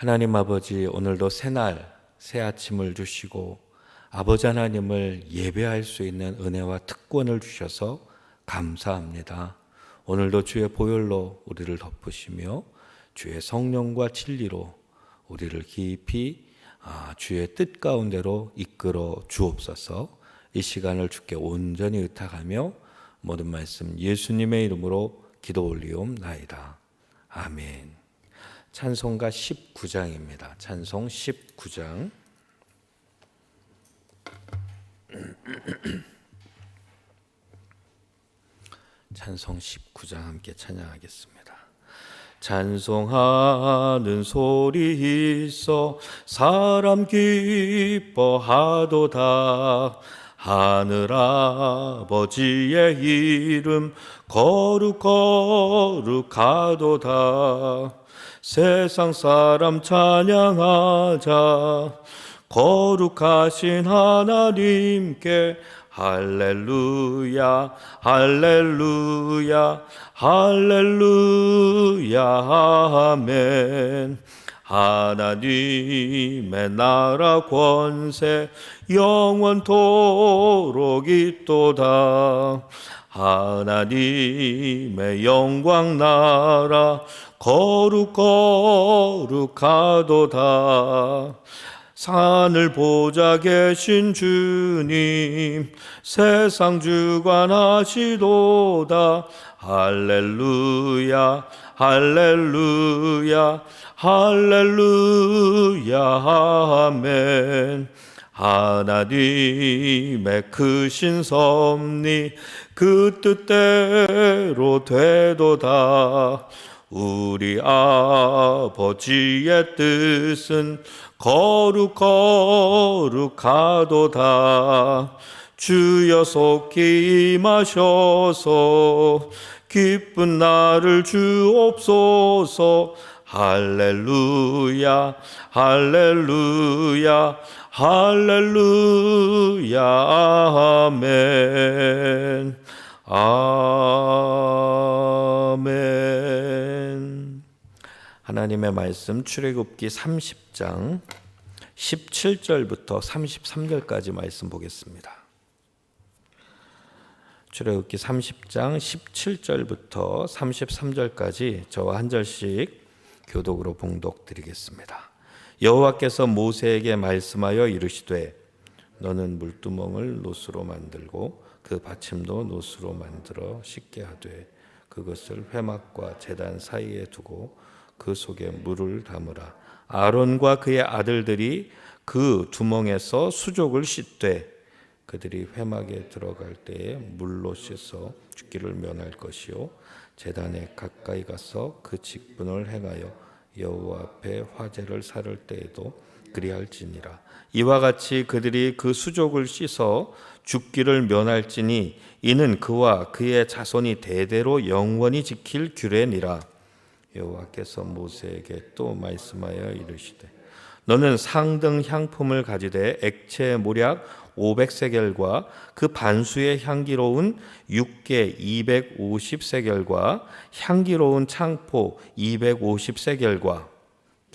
하나님 아버지 오늘도 새날 새 아침을 주시고 아버지 하나님을 예배할 수 있는 은혜와 특권을 주셔서 감사합니다. 오늘도 주의 보혈로 우리를 덮으시며 주의 성령과 진리로 우리를 깊이 아, 주의 뜻 가운데로 이끌어 주옵소서. 이 시간을 주께 온전히 의탁하며 모든 말씀 예수님의 이름으로 기도 올리옵나이다. 아멘. 찬송가 19장입니다. 찬송 19장. 찬송 19장 함께 찬양하겠습니다. 찬송하는 소리 있어 사람 기뻐하도다 하늘 아버지의 이름 거룩 거룩하도다 세상 사람 찬양하자. 거룩하신 하나님께 할렐루야 할렐루야 할렐루야 아멘. 하나님의 나라 권세 영원토록 있도다 하나님의 영광 나라 거룩 거룩하도다. 산을 보자 계신 주님 세상 주관하시도다. 할렐루야 할렐루야 할렐루야 아멘. 하나님의 크신 섭리 그 뜻대로 되도다. 우리 아버지의 뜻은 거룩 거룩하도다. 주여 속히 임하셔서 기쁜 날을 주옵소서. 할렐루야 할렐루야 할렐루야. 아멘 아멘 하나님의 말씀 출애굽기 30장 17절부터 33절까지 말씀 보겠습니다. 출애굽기 30장 17절부터 33절까지 저와 한 절씩 교독으로 봉독 드리겠습니다. 여호와께서 모세에게 말씀하여 이르시되 너는 물두멍을 노수로 만들고 그 받침도 노수로 만들어 씻게 하되 그것을 회막과 제단 사이에 두고 그 속에 물을 담으라. 아론과 그의 아들들이 그 두멍에서 수족을 씻되 그들이 회막에 들어갈 때에 물로 씻어 죽기를 면할 것이요. 제단에 가까이 가서 그 직분을 행하여 여호와 앞에 화제를 살을 때에도 그리할지니라. 이와 같이 그들이 그 수족을 씻어 죽기를 면할지니 이는 그와 그의 자손이 대대로 영원히 지킬 규례니라. 여호와께서 모세에게 또 말씀하여 이르시되 너는 상등 향품을 가지되 액체 모략 500세겔과 그 반수의 향기로운 육개 250세겔과 향기로운 창포 250세겔과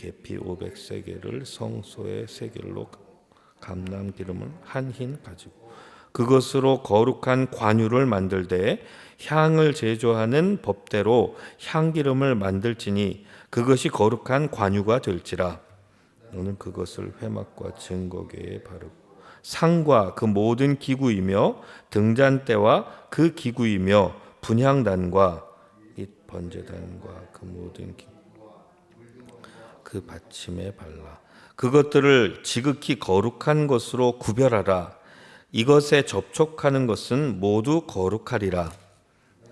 계피 500세겔을 성소의 세겔로 감람 기름을 한 흰 가지고 그것으로 거룩한 관유를 만들되 향을 제조하는 법대로 향기름을 만들지니 그것이 거룩한 관유가 될지라. 너는 그것을 회막과 증거궤에 바르고 상과 그 모든 기구이며 등잔대와 그 기구이며 분향단과 이 번제단과 그 모든 기... 그 받침에 발라. 그것들을 지극히 거룩한 것으로 구별하라. 이것에 접촉하는 것은 모두 거룩하리라.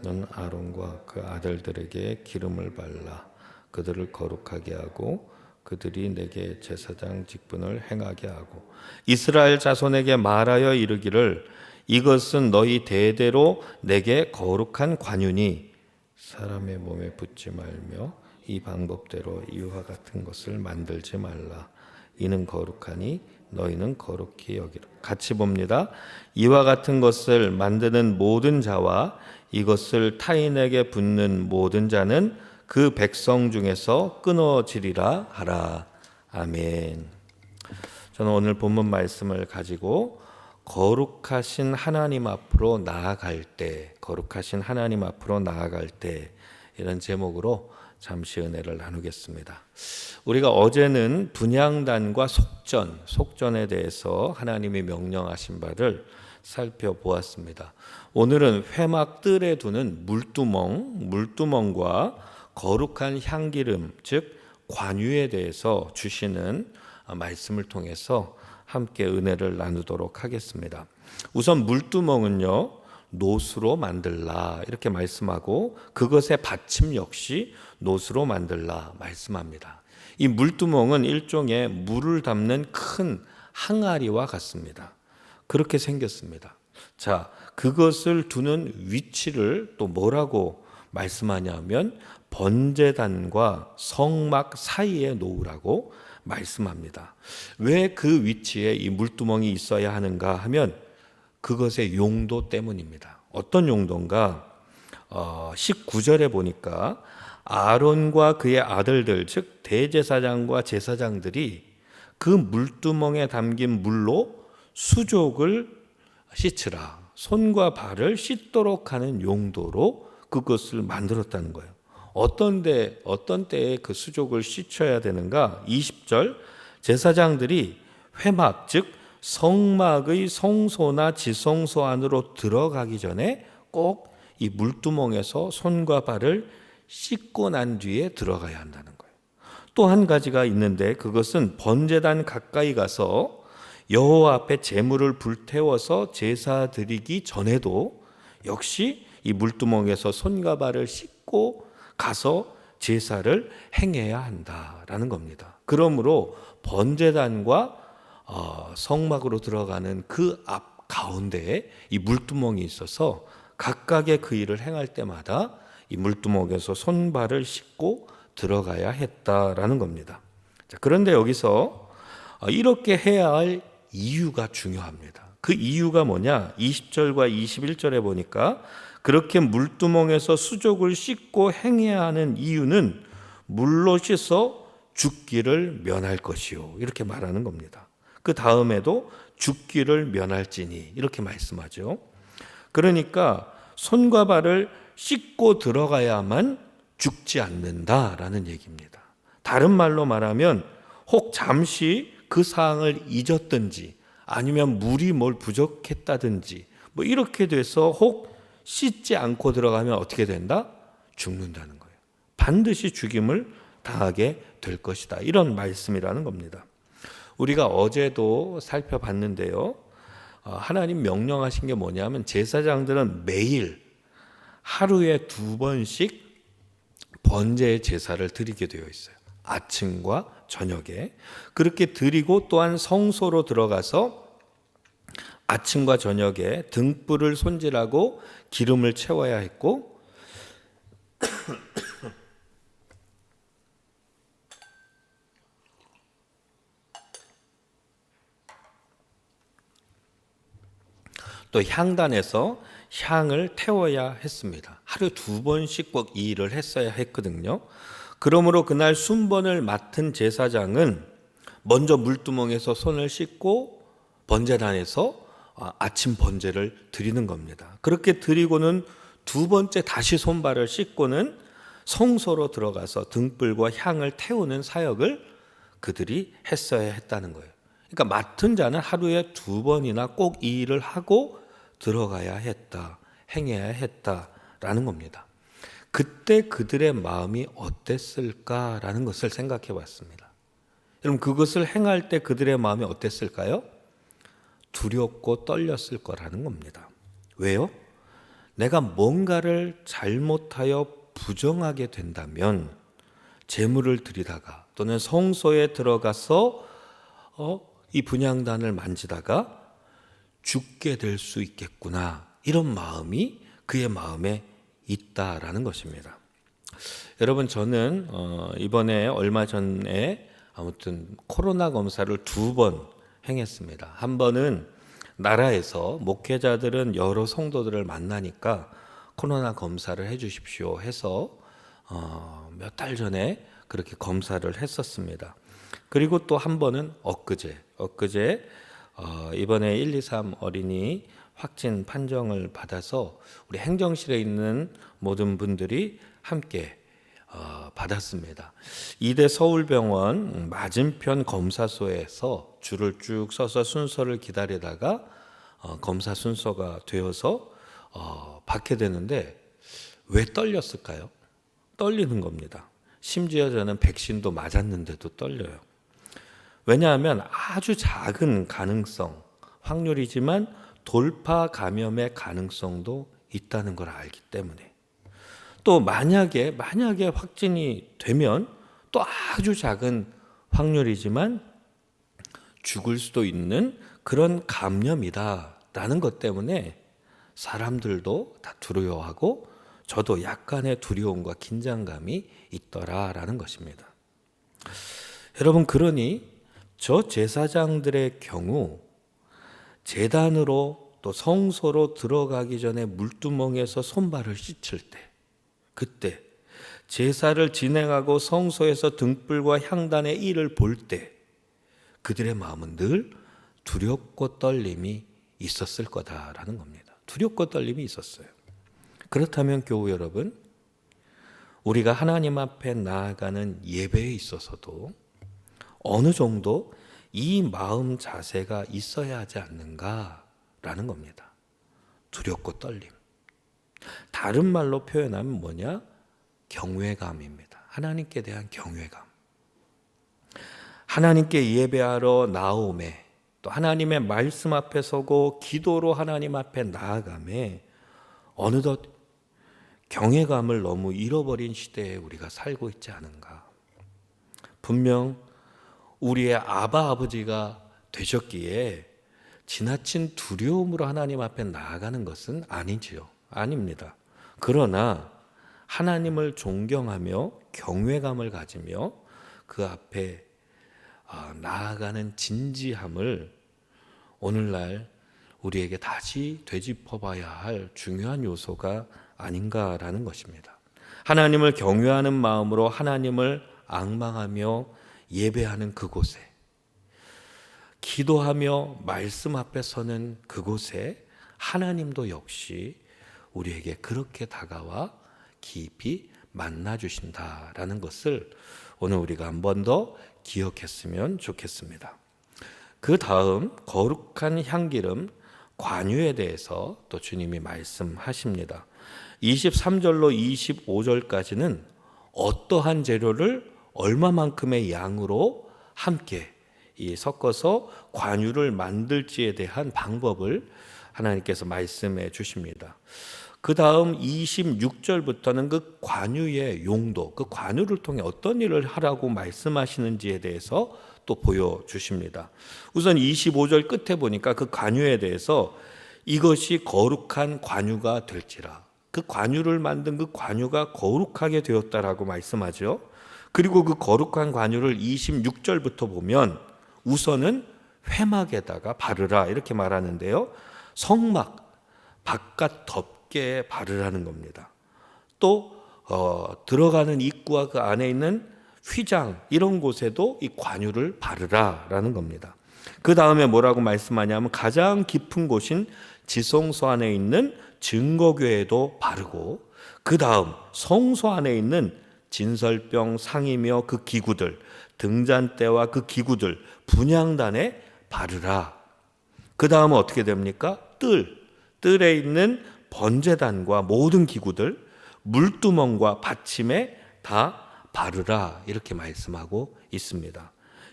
넌 아론과 그 아들들에게 기름을 발라 그들을 거룩하게 하고 그들이 내게 제사장 직분을 행하게 하고 이스라엘 자손에게 말하여 이르기를 이것은 너희 대대로 내게 거룩한 관윤이 사람의 몸에 붙지 말며 이 방법대로 이와 같은 것을 만들지 말라 이는 거룩하니 너희는 거룩히 여기라 같이 봅니다 이와 같은 것을 만드는 모든 자와 이것을 타인에게 붙는 모든 자는 그 백성 중에서 끊어지리라 하라. 아멘. 저는 오늘 본문 말씀을 가지고 거룩하신 하나님 앞으로 나아갈 때, 거룩하신 하나님 앞으로 나아갈 때 이런 제목으로 잠시 은혜를 나누겠습니다. 우리가 어제는 분양단과 속전, 속전에 대해서 하나님이 명령하신 바를 살펴보았습니다. 오늘은 회막 뜰에 두는 물두멍, 물두멍과 거룩한 향기름, 즉 관유에 대해서 주시는 말씀을 통해서 함께 은혜를 나누도록 하겠습니다. 우선 물두멍은요. 노수로 만들라 이렇게 말씀하고 그것의 받침 역시 노수로 만들라 말씀합니다. 이 물두멍은 일종의 물을 담는 큰 항아리와 같습니다. 그렇게 생겼습니다. 자, 그것을 두는 위치를 또 뭐라고 말씀하냐면 번제단과 성막 사이에 놓으라고 말씀합니다. 왜 그 위치에 이 물두멍이 있어야 하는가 하면 그것의 용도 때문입니다. 어떤 용도인가? 어, 19절에 보니까 아론과 그의 아들들, 즉 대제사장과 제사장들이 그 물두멍에 담긴 물로 수족을 씻으라. 손과 발을 씻도록 하는 용도로 그것을 만들었다는 거예요. 어떤 데 어떤 때에 그 수족을 씻어야 되는가? 20절 제사장들이 회막 즉 성막의 성소나 지성소 안으로 들어가기 전에 꼭 이 물두멍에서 손과 발을 씻고 난 뒤에 들어가야 한다는 거예요. 또 한 가지가 있는데 그것은 번제단 가까이 가서 여호와 앞에 제물을 불태워서 제사 드리기 전에도 역시 이 물두멍에서 손과 발을 씻고 가서 제사를 행해야 한다라는 겁니다. 그러므로 번제단과 어, 성막으로 들어가는 그 앞 가운데에 이 물두멍이 있어서 각각의 그 일을 행할 때마다 이 물두멍에서 손발을 씻고 들어가야 했다라는 겁니다. 자, 그런데 여기서 어, 이렇게 해야 할 이유가 중요합니다. 그 이유가 뭐냐? 20절과 21절에 보니까 그렇게 물두멍에서 수족을 씻고 행해야 하는 이유는 물로 씻어 죽기를 면할 것이요. 이렇게 말하는 겁니다. 그 다음에도 죽기를 면할지니 이렇게 말씀하죠. 그러니까 손과 발을 씻고 들어가야만 죽지 않는다라는 얘기입니다. 다른 말로 말하면 혹 잠시 그 사항을 잊었든지 아니면 물이 뭘 부족했다든지 뭐 이렇게 돼서 혹 씻지 않고 들어가면 어떻게 된다? 죽는다는 거예요. 반드시 죽임을 당하게 될 것이다. 이런 말씀이라는 겁니다. 우리가 어제도 살펴봤는데요. 어, 하나님 명령하신 게 뭐냐면 제사장들은 매일 하루에 두 번씩 번제의 제사를 드리게 되어 있어요. 아침과 저녁에 그렇게 드리고 또한 성소로 들어가서 아침과 저녁에 등불을 손질하고 기름을 채워야 했고 또 향단에서 향을 태워야 했습니다. 하루 두 번씩 꼭 이 일을 했어야 했거든요. 그러므로 그날 순번을 맡은 제사장은 먼저 물두멍에서 손을 씻고 번제단에서 아침 번제를 드리는 겁니다. 그렇게 드리고는 두 번째 다시 손발을 씻고는 성소로 들어가서 등불과 향을 태우는 사역을 그들이 했어야 했다는 거예요. 그러니까 맡은 자는 하루에 두 번이나 꼭 이 일을 하고 들어가야 했다, 행해야 했다라는 겁니다. 그때 그들의 마음이 어땠을까라는 것을 생각해 봤습니다. 여러분, 그것을 행할 때 그들의 마음이 어땠을까요? 두렵고 떨렸을 거라는 겁니다. 왜요? 내가 뭔가를 잘못하여 부정하게 된다면 재물을 드리다가 또는 성소에 들어가서 어, 이 분양단을 만지다가 죽게 될 수 있겠구나 이런 마음이 그의 마음에 있다라는 것입니다. 여러분 저는 어, 이번에 얼마 전에 아무튼 코로나 검사를 두 번 행했습니다. 한 번은 나라에서 목회자들은 여러 성도들을 만나니까 코로나 검사를 해 주십시오 해서 어, 몇달 전에 그렇게 검사를 했었습니다. 그리고 또 한 번은 엊그제 엊그제 어, 이번에 1, 2, 3 어린이 확진 판정을 받아서 우리 행정실에 있는 모든 분들이 함께 어, 받았습니다. 이대 서울병원 맞은편 검사소에서 줄을 쭉 서서 순서를 기다리다가 어, 검사 순서가 되어서 어, 받게 되는데 왜 떨렸을까요? 떨리는 겁니다. 심지어 저는 백신도 맞았는데도 떨려요. 왜냐하면 아주 작은 가능성, 확률이지만 돌파 감염의 가능성도 있다는 걸 알기 때문에 또 만약에 만약에 확진이 되면 또 아주 작은 확률이지만 죽을 수도 있는 그런 감염이다라는 것 때문에 사람들도 다 두려워하고 저도 약간의 두려움과 긴장감이 있더라라는 것입니다. 여러분 그러니 저 제사장들의 경우 재단으로 또 성소로 들어가기 전에 물두멍에서 손발을 씻을 때 그때 제사를 진행하고 성소에서 등불과 향단의 일을 볼 때 그들의 마음은 늘 두렵고 떨림이 있었을 거다라는 겁니다. 두렵고 떨림이 있었어요. 그렇다면 교우 여러분, 우리가 하나님 앞에 나아가는 예배에 있어서도 어느 정도 이 마음 자세가 있어야 하지 않는가라는 겁니다. 두렵고 떨림. 다른 말로 표현하면 뭐냐? 경외감입니다. 하나님께 대한 경외감. 하나님께 예배하러 나옴에 또 하나님의 말씀 앞에 서고 기도로 하나님 앞에 나아감에 어느덧 경외감을 너무 잃어버린 시대에 우리가 살고 있지 않은가. 분명 우리의 아바 아버지가 되셨기에 지나친 두려움으로 하나님 앞에 나아가는 것은 아니지요. 아닙니다. 그러나 하나님을 존경하며 경외감을 가지며 그 앞에 아, 나아가는 진지함을 오늘날 우리에게 다시 되짚어 봐야 할 중요한 요소가 아닌가라는 것입니다. 하나님을 경외하는 마음으로 하나님을 앙망하며 예배하는 그곳에 기도하며 말씀 앞에 서는 그곳에 하나님도 역시 우리에게 그렇게 다가와 깊이 만나 주신다라는 것을 오늘 우리가 한 번 더 기억했으면 좋겠습니다. 그 다음 거룩한 향기름 관유에 대해서 또 주님이 말씀하십니다. 23절로 25절까지는 어떠한 재료를 얼마만큼의 양으로 함께 이 섞어서 관유를 만들지에 대한 방법을 하나님께서 말씀해 주십니다. 그 다음 26절부터는 그 관유의 용도, 그 관유를 통해 어떤 일을 하라고 말씀하시는지에 대해서 또 보여주십니다. 우선 25절 끝에 보니까 그 관유에 대해서 이것이 거룩한 관유가 될지라. 그 관유를 만든 그 관유가 거룩하게 되었다라고 말씀하죠. 그리고 그 거룩한 관유를 26절부터 보면 우선은 회막에다가 바르라 이렇게 말하는데요. 성막 바깥 덮개 바르라는 겁니다. 또 어, 들어가는 입구와 그 안에 있는 휘장 이런 곳에도 이 관유를 바르라라는 겁니다. 그 다음에 뭐라고 말씀하냐면 가장 깊은 곳인 지성소 안에 있는 증거교회도 바르고 그 다음 성소 안에 있는 진설병 상이며 그 기구들 등잔대와 그 기구들 분향단에 바르라. 그 다음은 어떻게 됩니까? 뜰 뜰에 있는 번제단과 모든 기구들 물두멍과 받침에 다 바르라 이렇게 말씀하고 있습니다.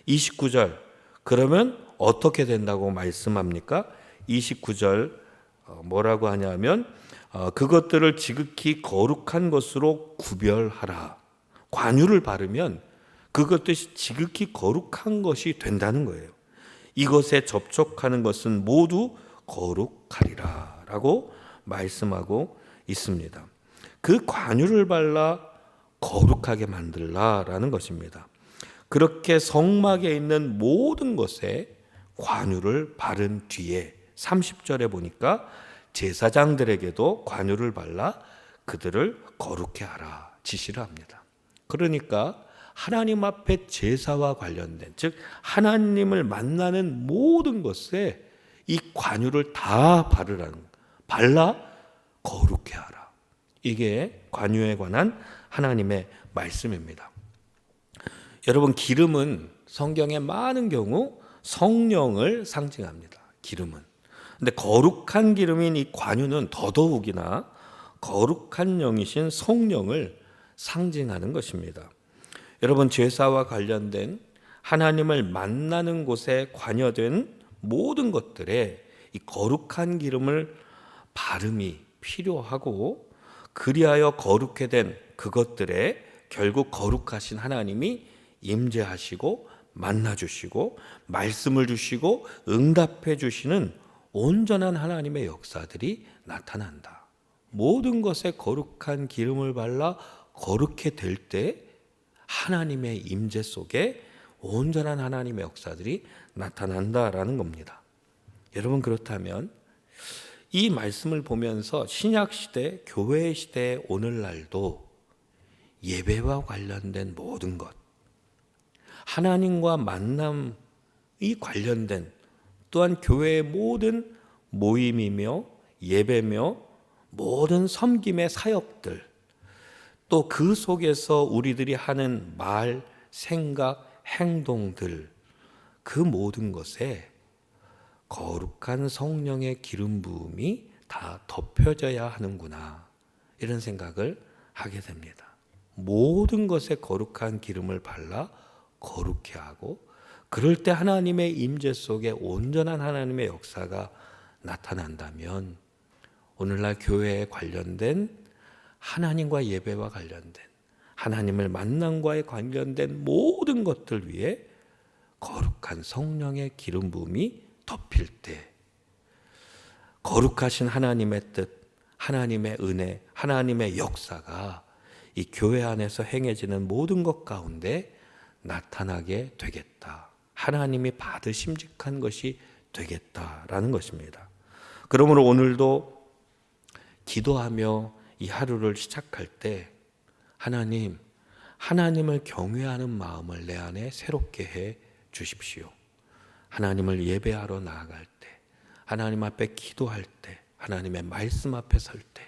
29절 그러면 어떻게 된다고 말씀합니까? 29절 어, 뭐라고 하냐면 어, 그것들을 지극히 거룩한 것으로 구별하라. 관유를 바르면 그것들이 지극히 거룩한 것이 된다는 거예요. 이것에 접촉하는 것은 모두 거룩하리라 라고 말씀하고 있습니다. 그 관유를 발라 거룩하게 만들라라는 것입니다. 그렇게 성막에 있는 모든 것에 관유를 바른 뒤에 30절에 보니까 제사장들에게도 관유를 발라 그들을 거룩해 하라 지시를 합니다. 그러니까 하나님 앞에 제사와 관련된 즉 하나님을 만나는 모든 것에 이 관유를 다 바르라는 발라 거룩해 하라. 이게 관유에 관한 하나님의 말씀입니다. 여러분 기름은 성경에 많은 경우 성령을 상징합니다. 기름은. 근데 거룩한 기름인 이 관유는 더더욱이나 거룩한 영이신 성령을 상징하는 것입니다. 여러분 제사와 관련된 하나님을 만나는 곳에 관여된 모든 것들에 이 거룩한 기름을 바름이 필요하고 그리하여 거룩해 된 그것들에 결국 거룩하신 하나님이 임재하시고 만나 주시고 말씀을 주시고 응답해 주시는 온전한 하나님의 역사들이 나타난다. 모든 것에 거룩한 기름을 발라 거룩해 될 때 하나님의 임재 속에 온전한 하나님의 역사들이 나타난다라는 겁니다. 여러분 그렇다면 이 말씀을 보면서 신약 시대, 교회 시대 오늘날도 예배와 관련된 모든 것, 하나님과 만남이 관련된 또한 교회의 모든 모임이며 예배며 모든 섬김의 사역들 또 그 속에서 우리들이 하는 말, 생각, 행동들 그 모든 것에 거룩한 성령의 기름 부음이 다 덮여져야 하는구나 이런 생각을 하게 됩니다. 모든 것에 거룩한 기름을 발라 거룩해 하고 그럴 때 하나님의 임재 속에 온전한 하나님의 역사가 나타난다면 오늘날 교회에 관련된 하나님과 예배와 관련된 하나님을 만남과에 관련된 모든 것들 위에 거룩한 성령의 기름 부음이 덮일 때 거룩하신 하나님의 뜻, 하나님의 은혜, 하나님의 역사가 이 교회 안에서 행해지는 모든 것 가운데 나타나게 되겠다. 하나님이 받으심직한 것이 되겠다라는 것입니다. 그러므로 오늘도 기도하며 이 하루를 시작할 때 하나님, 하나님을 경외하는 마음을 내 안에 새롭게 해 주십시오. 하나님을 예배하러 나아갈 때, 하나님 앞에 기도할 때, 하나님의 말씀 앞에 설 때,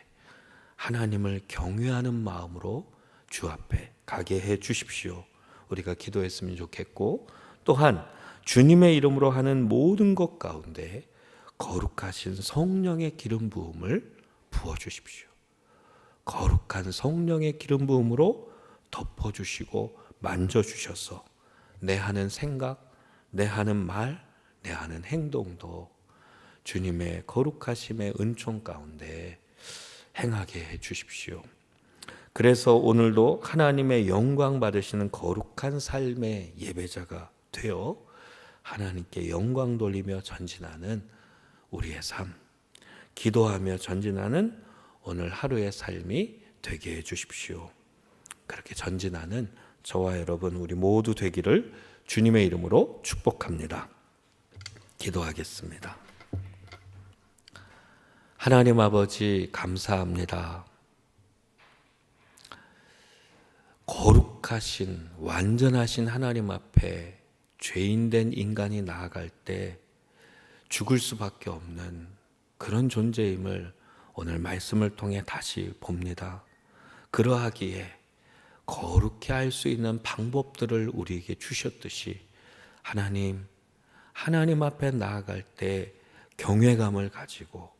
하나님을 경외하는 마음으로 주 앞에 가게 해 주십시오. 우리가 기도했으면 좋겠고, 또한 주님의 이름으로 하는 모든 것 가운데 거룩하신 성령의 기름 부음을 부어 주십시오. 거룩한 성령의 기름 부음으로 덮어 주시고 만져 주셔서 내 하는 생각, 내 하는 말, 내 하는 행동도 주님의 거룩하심의 은총 가운데 행하게 해 주십시오. 그래서 오늘도 하나님의 영광 받으시는 거룩한 삶의 예배자가 되어 하나님께 영광 돌리며 전진하는 우리의 삶, 기도하며 전진하는 오늘 하루의 삶이 되게 해 주십시오. 그렇게 전진하는 저와 여러분 우리 모두 되기를 주님의 이름으로 축복합니다. 기도하겠습니다. 하나님 아버지 감사합니다. 거룩하신 완전하신 하나님 앞에 죄인된 인간이 나아갈 때 죽을 수밖에 없는 그런 존재임을 오늘 말씀을 통해 다시 봅니다. 그러하기에 거룩해 할 수 있는 방법들을 우리에게 주셨듯이 하나님 하나님 앞에 나아갈 때 경외감을 가지고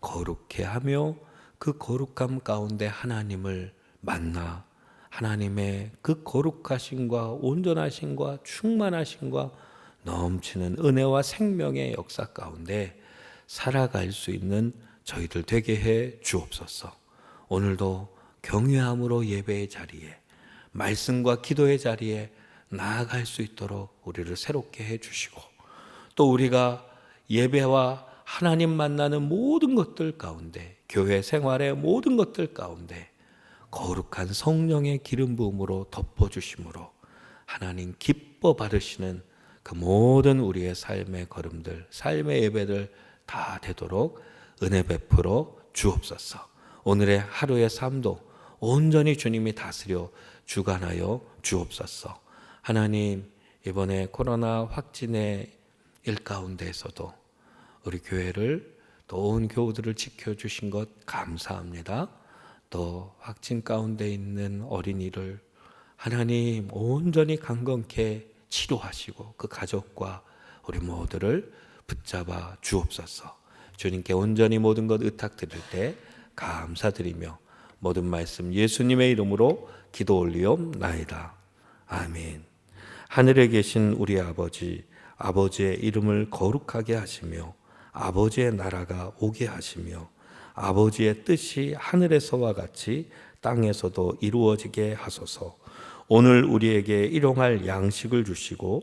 거룩해 하며 그 거룩함 가운데 하나님을 만나 하나님의 그 거룩하심과 온전하심과 충만하심과 넘치는 은혜와 생명의 역사 가운데 살아갈 수 있는 저희들 되게 해 주옵소서. 오늘도 경외함으로 예배의 자리에 말씀과 기도의 자리에 나아갈 수 있도록 우리를 새롭게 해 주시고 또 우리가 예배와 하나님 만나는 모든 것들 가운데 교회 생활의 모든 것들 가운데 거룩한 성령의 기름 부음으로 덮어 주심으로 하나님 기뻐 받으시는 그 모든 우리의 삶의 걸음들, 삶의 예배들 다 되도록 은혜 베풀어 주옵소서. 오늘의 하루의 삶도 온전히 주님이 다스려 주관하여 주옵소서. 하나님 이번에 코로나 확진의 일 가운데에서도 우리 교회를 또 온 교우들을 지켜주신 것 감사합니다. 또 확진 가운데 있는 어린이를 하나님 온전히 강건케 치료하시고 그 가족과 우리 모두를 붙잡아 주옵소서. 주님께 온전히 모든 것 의탁드릴 때 감사드리며 모든 말씀 예수님의 이름으로 기도 올리옵나이다. 아멘. 하늘에 계신 우리 아버지, 아버지의 이름을 거룩하게 하시며 아버지의 나라가 오게 하시며 아버지의 뜻이 하늘에서와 같이 땅에서도 이루어지게 하소서. 오늘 우리에게 일용할 양식을 주시고